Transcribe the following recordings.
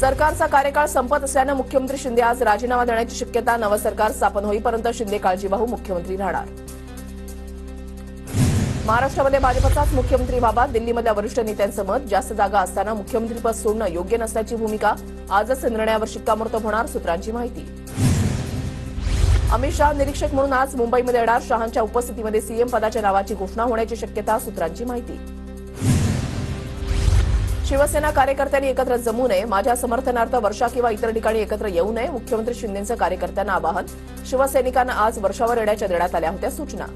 सरकारचा कार्यकाळ संपत असल्यानं मुख्यमंत्री शिंदे आज राजीनामा देण्याची शक्यता नवं सरकार स्थापन होईपर्यंत शिंदे काळजीवाहू मुख्यमंत्री राहणार. महाराष्ट्रामध्ये भाजपचाच मुख्यमंत्री व्हावा दिल्लीमधल्या वरिष्ठ नेत्यांचं मत जास्त जागा असताना मुख्यमंत्रीपद सोडणं योग्य नसल्याची भूमिका आजच निर्णयावर शिक्कामोर्तब होणार सूत्रांची माहिती. अमित शहा निरीक्षक म्हणून आज मुंबईमध्ये येणार शहांच्या उपस्थितीमध्ये सीएम पदाच्या नावाची घोषणा होण्याची शक्यता सूत्रांची माहिती. शिवसेना कार्यकर्त्यांनी एकत्र जमू नये माझ्या समर्थनार्थ वर्षा किंवा इतर ठिकाणी एकत्र येऊ नये मुख्यमंत्री शिंदेचं कार्यकर्त्यांना आवाहन. शिवसैनिकांना आज वर्षावर येण्याच्या देण्यात आल्या होत्या सूचना.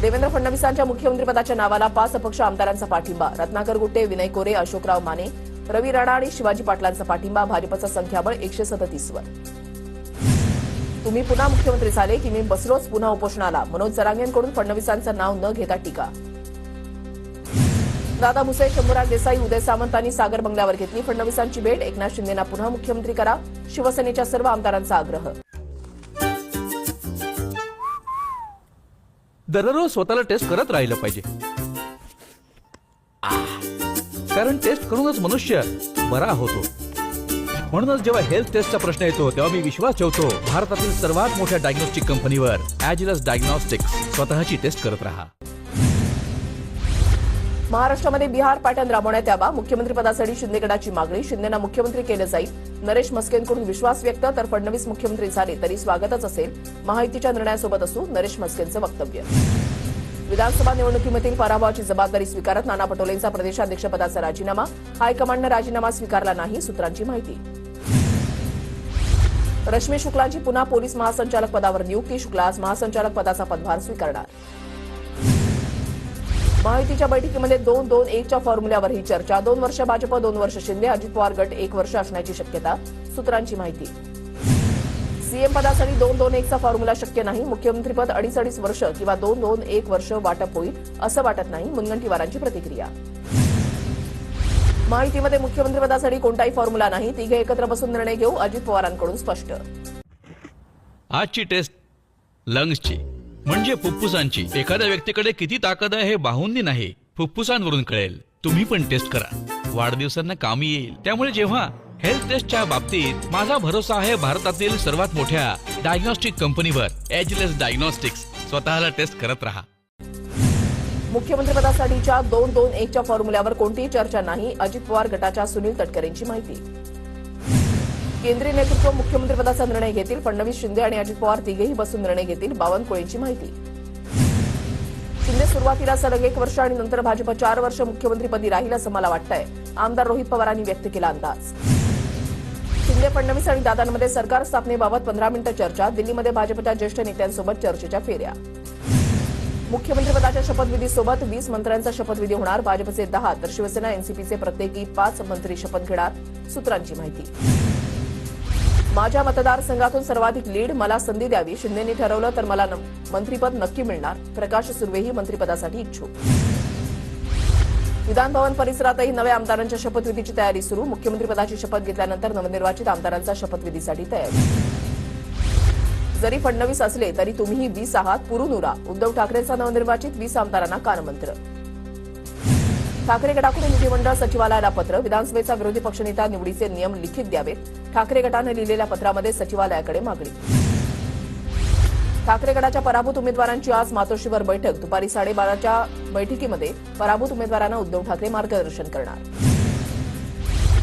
देवेंद्र फडणवीसांच्या मुख्यमंत्रीपदाच्या नावाला पाच अपक्ष आमदारांचा पाठिंबा. रत्नाकर गुट्टे विनय कोरे अशोकराव माने रवी राणा आणि शिवाजी पाटलांचा पाठिंबा भाजपचं संख्याबळ एकशे सदतीसवर. तुम्ही पुन्हा मुख्यमंत्री झाले की मी बसलोच पुन्हा उपोषणाला. मनोज जरांगेंकडून फडणवीसांचं नाव न घेता टीका. दादा भुसे शंभूराज देसाई उदय सामंतांनी सागर बंगल्यावर घेतली. फडणवीसांची भेट. एकनाथ शिंदेना पुन्हा मुख्यमंत्री करा. शिवसेनेच्या सर्व आमदारांचा आग्रह. दररोज स्वतःला टेस्ट करत राहिलं पाहिजे. कारण टेस्ट करूनच मनुष्य बरा होतो. म्हणूनच जेव्हा हेल्थ टेस्टचा प्रश्न येतो तेव्हा मी विश्वास ठेवतो भारतातील सर्वात मोठ्या डायग्नोस्टिक कंपनीवर ऍजिलस डायग्नोस्टिक्स स्वतःची टेस्ट करत राहा. महाराष्ट्रामध्ये बिहार पॅटर्न राबवण्यात यावा. मुख्यमंत्रीपदासाठी शिंदेगडाची मागणी. शिंदेना मुख्यमंत्री केलं जाईल. नरेश मस्केंकडून विश्वास व्यक्त. तर फडणवीस मुख्यमंत्री झाले तरी स्वागतच असेल. महायुतीच्या निर्णयासोबत असू नरेश मस्केंचं वक्तव्य. विधानसभा निवडणुकीमधील पराभवाची जबाबदारी स्वीकारत नाना पटोलेंचा प्रदेशाध्यक्षपदाचा राजीनामा. हायकमांडनं राजीनामा स्वीकारला नाही सूत्रांची माहिती. रश्मी शुक्लांची पुन्हा पोलीस महासंचालक पदावर नियुक्ती. शुक्ला आज महासंचालक पदाचा पदभार स्वीकारणार. महायुतीच्या बैठकीमध्ये दोन दोन एकच्या फॉर्म्युल्यावर ही चर्चा. दोन वर्ष भाजप दोन वर्ष शिंदे अजित पवार गट एक वर्ष असण्याची शक्यता. सूत्रांची माहिती. सीएम पदासाठी दोन दोन एकचा फॉर्म्युला शक्य नाही. मुख्यमंत्रीपद अडीच अडीच वर्ष किंवा दोन दोन एक वर्ष वाटप होईल असं वाटत नाही मुनगंटीवारांची प्रतिक्रिया. माहितीमध्ये मुख्यमंत्रीपदासाठी कोणताही फॉर्म्युला नाही. तिघे एकत्र बसून निर्णय घेऊ अजित पवारांकडून स्पष्ट. आजची टेस्ट लंग्सची. म्हणजे फुफ्फुसांची. एखाद्या व्यक्तीकडे किती ताकद आहे हे बाहुंनी नाही. फुफ्फुसांवरून कळेल. तुम्ही पण टेस्ट करा. वाढदिवसांना कामी येईल. त्यामुळे जेव्हा हेल्थ टेस्टच्या बाबतीत माझा भरोसा आहे भारतातील सर्वात मोठ्या डायग्नोस्टिक कंपनीवर एजलेस डायग्नोस्टिक्स स्वतःला टेस्ट करत राहा. मुख्यमंत्रीपदासाठीच्या दोन दोन एकच्या फॉर्म्युल्यावर कोणतीही चर्चा नाही. अजित पवार गटाच्या सुनील तटकरेंची माहिती. केंद्रीय नेतृत्व मुख्यमंत्रीपदाचा निर्णय घेतील फडणवीस शिंदे आणि अजित पवार तिघेही बसून निर्णय घेतील बावनकुळेंची माहिती. शिंदे सुरुवातीला सलग एक वर्ष आणि नंतर भाजप चार वर्ष मुख्यमंत्रीपदी राहील असं मला वाटतंय. आमदार रोहित पवारांनी व्यक्त केला अंदाज. शिंदे फडणवीस आणि दादांमध्ये सरकार स्थापनेबाबत पंधरा मिनिटं चर्चा दिल्लीमध्ये भाजपच्या ज्येष्ठ नेत्यांसोबत चर्चेच्या फेऱ्या. मुख्यमंत्रीपदाच्या शपथविधीसोबत वीस मंत्र्यांचा शपथविधी होणार भाजपचे दहा तर शिवसेना एनसीपीचे प्रत्येकी पाच मंत्री शपथ घेणार सूत्रांची माहिती. माझ्या मतदारसंघातून सर्वाधिक लीड मला संधी द्यावी शिंदेनी ठरवलं तर मला मंत्रीपद नक्की मिळणार. प्रकाश सुर्वेही मंत्रिपदासाठी इच्छुक. विधानभवन परिसरातही नव्या आमदारांच्या शपथविधीची तयारी सुरू. मुख्यमंत्रीपदाची शपथ घेतल्यानंतर नवनिर्वाचित आमदारांचा शपथविधीसाठी तयारी. जरी फडणवीस असले तरी तुम्हीही वीस आहात पुरून उरा. उद्धव ठाकरेंचा नवनिर्वाचित वीस आमदारांना कानमंत्र. ठाकरे गटाकडून विधिमंडळ सचिवालयाला पत्र? विधानसभेचा विरोधी पक्षनेता निवडीचे नियम लिखित द्यावेत. ठाकरे गटानं लिहिलेल्या पत्रामध्ये सचिवालयाकडे मागणी. ठाकरे गटाच्या पराभूत उमेदवारांची आज मातोश्रीवर बैठक. दुपारी साडेबाराच्या बैठकीमध्ये पराभूत उमेदवारांना उद्धव ठाकरे मार्गदर्शन करणार.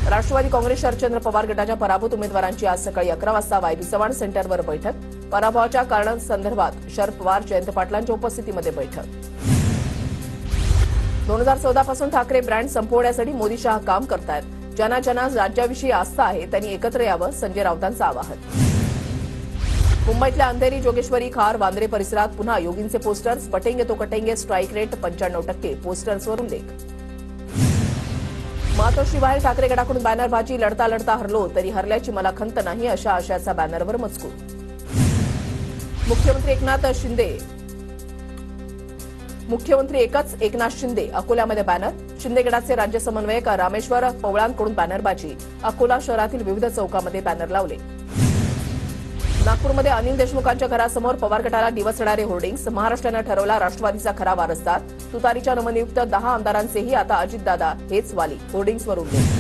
राष्ट्रवादी काँग्रेस शरदचंद्र पवार गटाच्या पराभूत उमेदवारांची आज सकाळी अकरा वाजता वायबी चव्हाण सेंटरवर बैठक. पराभवाच्या कारणांसंदर्भात शरद पवार जयंत पाटलांच्या उपस्थितीमध्ये बैठक. दोन हजार चौदा पासून ठाकरे ब्रँड संपवण्यासाठी मोदी शहा काम करतायत. ज्यांना ज्यांना राज्याविषयी आस्था आहे त्यांनी एकत्र यावं संजय राऊतांचं आवाहन. मुंबईतल्या अंधेरी जोगेश्वरी खार वांद्रे परिसरात पुन्हा योगींचे पोस्टर्स पटेंगे तो कटेंगे स्ट्राईक रेट पंच्याण्णव टक्के पोस्टर्सवर उल्लेख मातोश्री बाहेर ठाकरे गटाकडून बॅनरबाजी लढता लढता हरलो तरी हरल्याची मला खंत नाही अशा आशयाचा बॅनरवर मजकूर. मुख्यमंत्री एकनाथ शिंदे मुख्यमंत्री एकच एकनाथ शिंदे अकोल्यामध्ये बॅनर शिंदेगडाचे राज्य समन्वयक रामेश्वर पवळांकडून बॅनरबाजी अकोला शहरातील विविध चौकामध्ये बॅनर लावले. नागपूरमध्ये अनिल देशमुखांच्या घरासमोर पवार गटाला दिवसणारे होर्डिंग्स. महाराष्ट्रानं ठरवला राष्ट्रवादीचा खरा वारसदार. तुतारीच्या नवनियुक्त दहा आमदारांचेही आता अजितदादा हेच वाली. होर्डिंग्सवर उल्लेख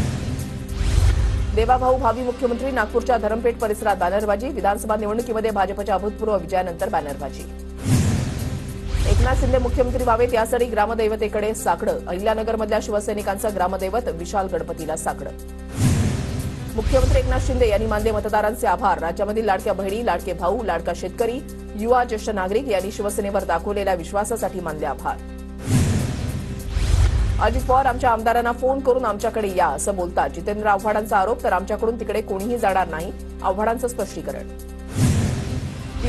देवाभाऊ भावी मुख्यमंत्री नागपूरच्या धरमपेठ परिसरात बॅनरबाजी विधानसभा निवडणुकीमध्ये भाजपच्या अभूतपूर्व विजयानंतर बॅनरबाजी एकनाथ शिंदे मुख्यमंत्री व्हावेत यासाठी ग्रामदैवतेकडे साकडं. अहिल्यानगरमधल्या शिवसैनिकांचं ग्रामदैवत विशाल गणपतीला साकडं. मुख्यमंत्री एकनाथ शिंदे यांनी मानले मतदारांचे आभार. राज्यामधील लाडक्या बहिणी लाडके भाऊ लाडका शेतकरी युवा ज्येष्ठ नागरिक यांनी शिवसेनेवर दाखवलेल्या विश्वासासाठी मानले आभार. अजित पवार आमच्या आमदारांना फोन करून आमच्याकडे या असं बोलतात. जितेंद्र आव्हाडांचा आरोप तर आमच्याकडून तिकडे कोणीही जाणार नाही आव्हाडांचं स्पष्टीकरण.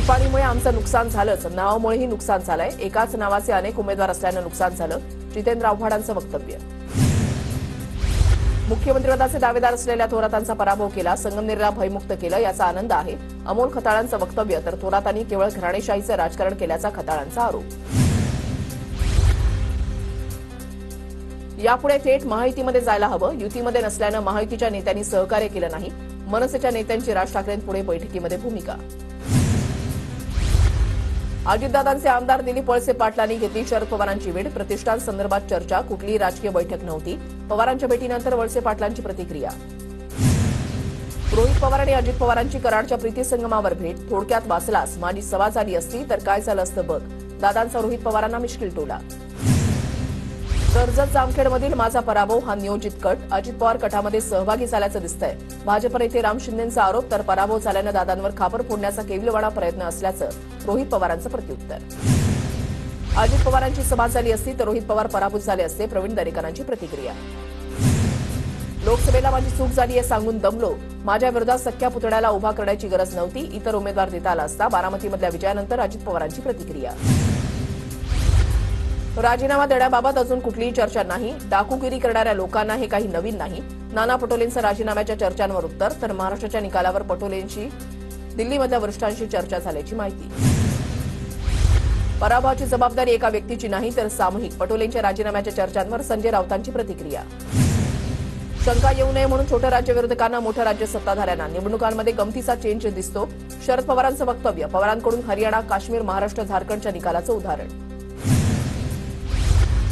टिपाणीमुळे आमचं नुकसान झालंच. नावामुळेही नुकसान झालंय. एकाच नावाचे अनेक उमेदवार असल्यानं नुकसान झालं. जितेंद्र आव्हाडांचं वक्तव्य. मुख्यमंत्रीपदाचे दावेदार असलेल्या थोरातांचा पराभव केला. संगमनेरला भयमुक्त केलं याचा आनंद आहे. अमोल खताळांचं वक्तव्य तर थोरातांनी केवळ घराणेशाहीचं राजकारण केल्याचा खताळांचा आरोप. यापुढे थेट महायुतीमध्ये जायला हवं. युतीमध्ये नसल्यानं महायुतीच्या नेत्यांनी सहकार्य केलं नाही. मनसेच्या नेत्यांची राज ठाकरेंपुढे बैठकीमध्ये भूमिका. अजितदादांचे आमदार दिलीप वळसे पाटलांनी घेतली शरद पवारांची भेट प्रतिष्ठान संदर्भात चर्चा. कुठलीही राजकीय बैठक नव्हती. पवारांच्या भेटीनंतर वळसे पाटलांची प्रतिक्रिया. रोहित पवार आणि अजित पवारांची कराडच्या प्रीती संगमावर भेट. थोडक्यात वाचलास. माझी सभा झाली असती तर काय झालं असतं बघ. दादांचा रोहित पवारांना मिश्किल टोला. कर्जत जामखेडमधील माझा पराभव हा नियोजित कट. अजित पवार कटामध्ये सहभागी झाल्याचं दिसतंय. भाजप नेते राम शिंदेचा आरोप तर पराभव झाल्यानं दादांवर खापर फोडण्याचा केविलवाणा प्रयत्न असल्याचं रोहित पवारांचं प्रत्युत्तर. अजित पवारांची सभा झाली असती तर रोहित पवार पराभूत झाले असते प्रवीण दरेकरांची प्रतिक्रिया. लोकसभेला माझी चूक झाली आहे सांगून दमलो. माझ्या विरोधात सख्या पुतळ्याला उभा करण्याची गरज नव्हती. इतर उमेदवार देता आला असता बारामतीमधल्या विजयानंतर अजित पवारांची प्रतिक्रिया. राजीनामा देण्याबाबत अजून कुठलीही चर्चा नाही. डाकूगिरी करणाऱ्या लोकांना हे काही नवीन नाही. नाना पटोलेंचं राजीनाम्याच्या चर्चांवर उत्तर तर महाराष्ट्राच्या निकालावर पटोलेंची दिल्लीमधल्या वरिष्ठांशी चर्चा झाल्याची माहिती. पराभवाची जबाबदारी एका व्यक्तीची नाही तर सामूहिक पटोलेंच्या राजीनाम्याच्या चर्चांवर संजय राऊतांची प्रतिक्रिया. शंका येऊ नये म्हणून छोट्या राज्य विरोधकांना मोठ्या राज्य सत्ताधाऱ्यांना निवडणुकांमध्ये गमतीचा चेंज दिसतो. शरद पवारांचं वक्तव्य पवारांकडून हरियाणा काश्मीर महाराष्ट्र झारखंडच्या निकालाचं उदाहरण.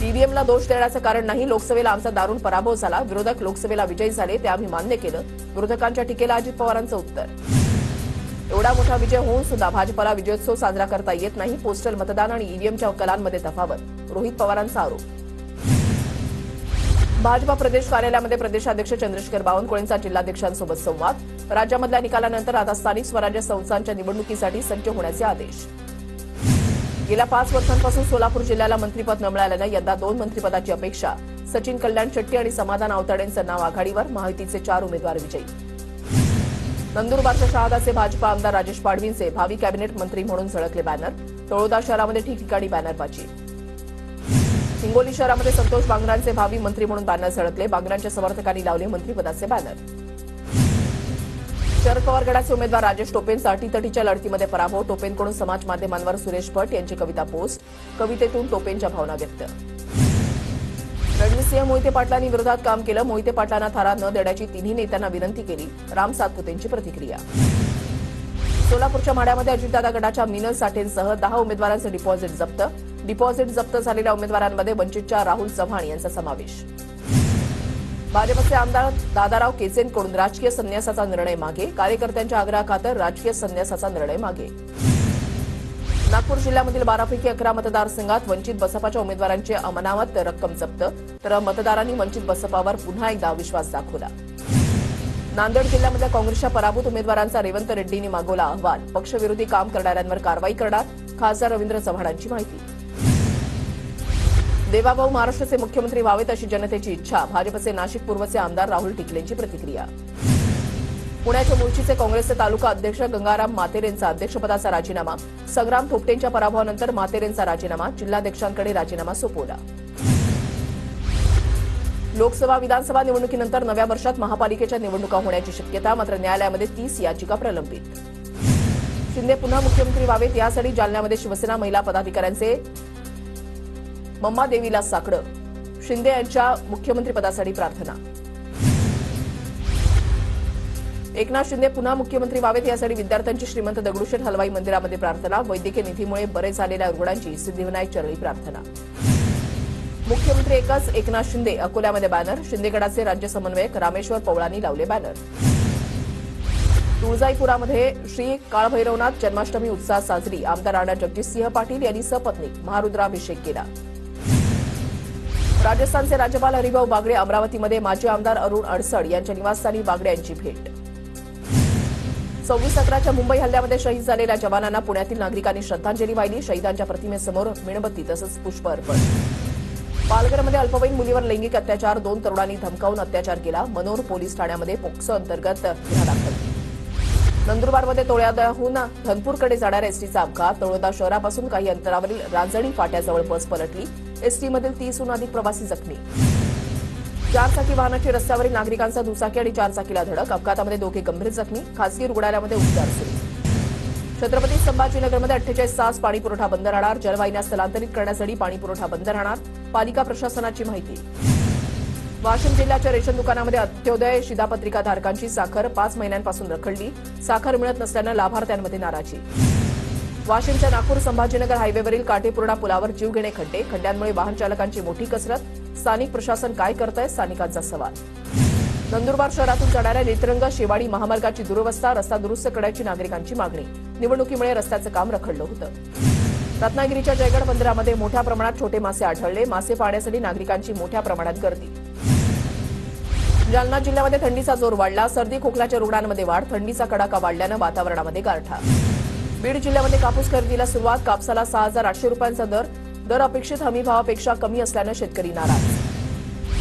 ईव्हीएमला दोष देण्याचं कारण नाही. लोकसभेला आमचा दारुण पराभव झाला. विरोधक लोकसभेला विजयी झाले ते आम्ही मान्य केलं. विरोधकांच्या टीकेला अजित पवारांचं उत्तर. एवढा मोठा विजय होऊन सुद्धा भाजपला विजयोत्सव साजरा करता येत नाही. पोस्टल मतदान आणि ईव्हीएमच्या कलांमध्ये तफावत. रोहित पवारांचा आरोप. भाजपा प्रदेश कार्यालयामध्ये प्रदेशाध्यक्ष चंद्रशेखर बावनकुळेंचा जिल्हाध्यक्षांसोबत संवाद. राज्यामधल्या निकालानंतर आता स्थानिक स्वराज्य संस्थांच्या निवडणुकीसाठी सज्ज होण्याचे आदेश. गेल्या पाच वर्षांपासून सोलापूर जिल्ह्याला मंत्रिपद न मिळाल्यानं यंदा दोन मंत्रिपदाची अपेक्षा. सचिन कल्याण शेट्टी आणि समाधान आवताडेंचं नाव आघाडीवर माहितीचे चार उमेदवार विजयी. नंदुरबारच्या शहादाचे भाजपा आमदार राजेश पाडवींचे भावी कॅबिनेट मंत्री म्हणून झळकले बॅनर. तळोदा शहरामध्ये ठिकठिकाणी बॅनरबाजी हिंगोली शहरामध्ये संतोष बांगरांचे भावी मंत्री म्हणून बॅनर झळकले. बांगरांच्या समर्थकांनी लावले मंत्रिपदाचे बॅनर. शरद पवार गडाचे उमेदवार राजेश टोपेंचा अटीतटीच्या लढतीमध्ये पराभव. टोपेंकडून समाज माध्यमांवर सुरेश भट यांची कविता पोस्ट. कवितेतून टोपेंच्या भावना व्यक्त. रणजितसिंह मोहिते पाटलांनी विरोधात काम केलं. मोहिते पाटलांना थारा न देण्याची तिन्ही नेत्यांना विनंती केली. राम सातपुतेंची प्रतिक्रिया. सोलापूरच्या माड्यामध्ये अजितदादा गटाच्या मिनल साठेंसह दहा उमेदवारांचं डिपॉझिट जप्त. डिपॉझिट जप्त झालेल्या उमेदवारांमध्ये वंचितच्या राहुल चव्हाण यांचा समावेश. भाजपचे आमदार दादाराव केसेंकडून राजकीय संन्यासाचा निर्णय मागे कार्यकर्त्यांच्या आग्रहाखातर राजकीय संन्यासाचा निर्णय मागे. नागपूर जिल्ह्यामधील बारापैकी अकरा मतदारसंघात वंचित बसपाच्या उमेदवारांची अमनावत रक्कम जप्त तर मतदारांनी वंचित बसपावर पुन्हा एकदा विश्वास दाखवला. नांदेड जिल्ह्यामधल्या काँग्रेसच्या पराभूत उमेदवारांचा रेवंत रेड्डींनी मागवला अहवाल पक्षविरोधी काम करणाऱ्यांवर कारवाई करणार खासदार रवींद्र चव्हाणांची माहिती. देवाभाऊ महाराष्ट्राचे मुख्यमंत्री व्हावेत अशी जनतेची इच्छा. भाजपचे नाशिक पूर्वचे आमदार राहुल टिकलेंची प्रतिक्रिया. पुण्याच्या मुळशीचे काँग्रेसचे तालुका अध्यक्ष गंगाराम मातेरेंचा अध्यक्षपदाचा राजीनामा. संग्राम थोपटेंच्या पराभवानंतर मातेरेंचा राजीनामा. जिल्हाध्यक्षांकडे राजीनामा सोपवला. लोकसभा विधानसभा निवडणुकीनंतर नव्या वर्षात महापालिकेच्या निवडणुका होण्याची शक्यता मात्र न्यायालयामध्ये तीस याचिका प्रलंबित. शिंदे पुन्हा मुख्यमंत्री व्हावेत यासाठी जालन्यामध्ये शिवसेना महिला पदाधिकाऱ्यांचे मम्मा देवीला साकडं. शिंदे यांच्या मुख्यमंत्रीपदासाठी प्रार्थना. एकनाथ शिंदे पुन्हा मुख्यमंत्री व्हावेत यासाठी विद्यार्थ्यांची श्रीमंत दगडूशेठ हलवाई मंदिरामध्ये प्रार्थना वैद्यकीय निधीमुळे बरे झालेल्या रुग्णांची सिद्धिविनायक चरणी प्रार्थना. मुख्यमंत्री एकच एकनाथ शिंदे अकोल्यामध्ये बॅनर शिंदेगडाचे राज्य समन्वयक रामेश्वर पवळांनी लावले बॅनर तुळजाईपुरामध्ये श्री काळभैरवनाथ जन्माष्टमी उत्साह साजरी आमदार राणा जगजितसिंह पाटील यांनी सपत्नीक महारुद्राभिषेक केला. राजस्थानचे राज्यपाल हरिभाऊ बागडे अमरावतीमध्ये माजी आमदार अरुण अडसड यांच्या निवासस्थानी बागडे यांची भेट. सव्वीस अकराच्या मुंबई हल्ल्यामध्ये शहीद झालेल्या जवानांना पुण्यातील नागरिकांनी श्रद्धांजली वाहिली. शहीदांच्या प्रतिमेसमोर मेणबत्ती तसंच पुष्प अर्पण पालघरमध्ये अल्पवयीन मुलीवर लैंगिक अत्याचार दोन तरुणांनी धमकावून अत्याचार केला. मनोर पोलीस ठाण्यामध्ये पोक्सो अंतर्गत गुन्हा दाखल. नंदुरबारमध्ये तोळ्याहून धनपूरकडे जाणाऱ्या एसटीचा अपघात. तळोदा शहरापासून काही अंतरावरील रांजणी फाट्याजवळ बस पलटली एसटीमधील तीसहून अधिक प्रवासी जखमी. चारचाकी वाहनाची रस्त्यावरील नागरिकांचा दुचाकी आणि चारचाकीला धडक. अपघातामध्ये दोघे गंभीर जखमी. खासगी रुग्णालयामध्ये उपचार सुरू. छत्रपती संभाजीनगरमध्ये अठ्ठेचाळीस तास पाणीपुरवठा बंद राहणार. जलवाहिन्या स्थलांतरित करण्यासाठी पाणीपुरवठा बंद राहणार. पालिका प्रशासनाची माहिती. वाशिम जिल्ह्याच्या रेशन दुकानामध्ये अंत्योदय शिधापत्रिका धारकांची साखर पाच महिन्यांपासून रखडली. साखर मिळत नसल्यानं लाभार्थ्यांमध्ये नाराजी. वाशिमच्या नागपूर संभाजीनगर हायवेवरील काटेपूर्णा पुलावर जीवघेणे खड्डे खड्ड्यांमुळे वाहन चालकांची मोठी कसरत. स्थानिक प्रशासन काय करत आहे स्थानिकांचा सवाल. नंदुरबार शहरातून जाणाऱ्या नेत्रंग शेवाडी महामार्गाची दुरवस्था रस्ता दुरुस्त करण्याची नागरिकांची मागणी. निवडणुकीमुळे रस्त्याचं काम रखडलं होतं. रत्नागिरीच्या जयगड बंदरामध्ये मोठ्या प्रमाणात छोटे मासे आढळले. मासे पाहण्यासाठी नागरिकांची मोठ्या प्रमाणात गर्दी. जालना जिल्ह्यामध्ये थंडीचा जोर वाढला. सर्दी खोकल्याच्या रुग्णांमध्ये वाढ. थंडीचा कडाका वाढल्यानं वातावरणामध्ये गारठा. बीड जिल्ह्यामध्ये कापूस खरेदीला सुरुवात. कापसाला सहा हजार आठशे रुपयांचा दर. दर अपेक्षित हमीभावापेक्षा कमी असल्यानं शेतकरी नाराज.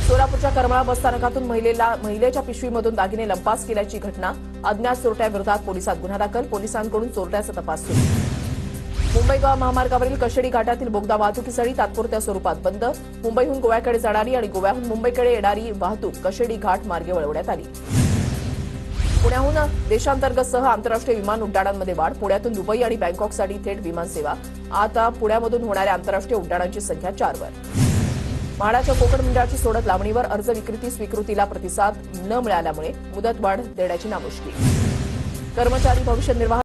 सोलापूरच्या करमाळा बसस्थानकातून महिलेला महिलेच्या पिशवीमधून दागिने लंपास केल्याची घटना. अज्ञात चोरट्याविरोधात पोलिसात गुन्हा दाखल. पोलिसांकडून चोरट्याचा तपास सुरू. मुंबई गोवा महामार्गावरील कशेडी घाटातील बोगदा वाहतुकीसाठी तात्पुरत्या स्वरूपात बंद. मुंबईहून गोव्याकडे जाणारी आणि गोव्याहून मुंबईकडे येणारी वाहतूक कशेडी घाट मार्गे वळवण्यात आली. पुण्याहून देशांतर्गतसह आंतरराष्ट्रीय विमान उड्डाणांमध्ये वाढ. पुण्यातून दुबई आणि बँकॉकसाठी थेट विमानसेवा आता पुण्यामधून होणाऱ्या आंतरराष्ट्रीय उड्डाणांची संख्या चारवर म्हाडाच्या कोकण मंडळाची सोडत लावणीवर अर्ज विक्रीती स्वीकृतीला प्रतिसाद न मिळाल्यामुळे मुदतवाढ देण्याची नामुष्की. कर्मचारी भविष्य निर्वाह